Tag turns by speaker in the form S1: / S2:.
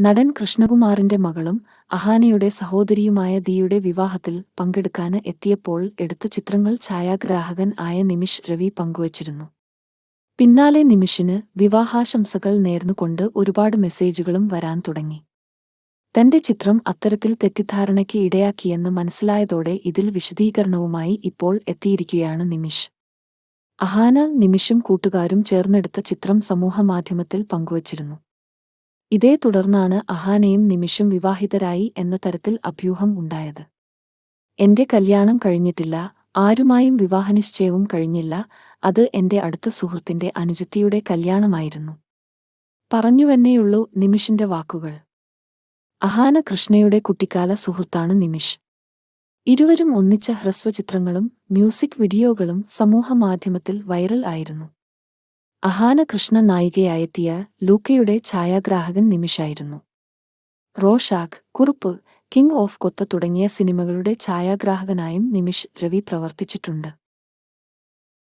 S1: നടൻ കൃഷ്ണകുമാറിന്റെ മകളും അഹാനയുടെ സഹോദരിയുമായ ദിയുടെ വിവാഹത്തിൽ പങ്കെടുക്കാന് എത്തിയപ്പോൾ എടുത്ത ചിത്രങ്ങൾ ഛായാഗ്രാഹകൻ ആയ നിമിഷ് രവി പങ്കുവച്ചിരുന്നു. പിന്നാലെ നിമിഷിന് വിവാഹാശംസകൾ നേർന്നുകൊണ്ട് ഒരുപാട് മെസ്സേജുകളും വരാൻ തുടങ്ങി. തന്റെ ചിത്രം അത്തരത്തിൽ തെറ്റിദ്ധാരണയ്ക്ക് ഇടയാക്കിയെന്ന് മനസ്സിലായതോടെ ഇതിൽ വിശദീകരണവുമായി ഇപ്പോൾ എത്തിയിരിക്കുകയാണ് നിമിഷ്. അഹാന നിമിഷും കൂട്ടുകാരും ചേർന്നെടുത്ത ചിത്രം സമൂഹമാധ്യമത്തിൽ പങ്കുവച്ചിരുന്നു. ഇതേ തുടർന്നാണ് അഹാനയും നിമിഷം വിവാഹിതരായി എന്ന തരത്തിൽ അഭ്യൂഹം ഉണ്ടായത്. എന്റെ കല്യാണം കഴിഞ്ഞിട്ടില്ല ആരുമായും വിവാഹനിശ്ചയവും കഴിഞ്ഞില്ല അത് എന്റെ അടുത്ത സുഹൃത്തിന്റെ അനുജത്തിയുടെ കല്യാണമായിരുന്നു. പറഞ്ഞുവെന്നേയുള്ളൂ നിമിഷിന്റെ വാക്കുകൾ. അഹാന കൃഷ്ണയുടെ കുട്ടിക്കാല സുഹൃത്താണ് നിമിഷ്. ഇരുവരും ഒന്നിച്ച ഹ്രസ്വചിത്രങ്ങളും മ്യൂസിക് വീഡിയോകളും സമൂഹമാധ്യമത്തിൽ വൈറൽ ആയിരുന്നു. അഹാന കൃഷ്ണ നായികയായെത്തിയ ലൂക്കയുടെ ഛായാഗ്രാഹകൻ നിമിഷായിരുന്നു. Rorschach Kurup king of Kotha തുടങ്ങിയ സിനിമകളുടെ ഛായാഗ്രാഹകനായും നിമിഷ് രവി പ്രവർത്തിച്ചിട്ടുണ്ട്.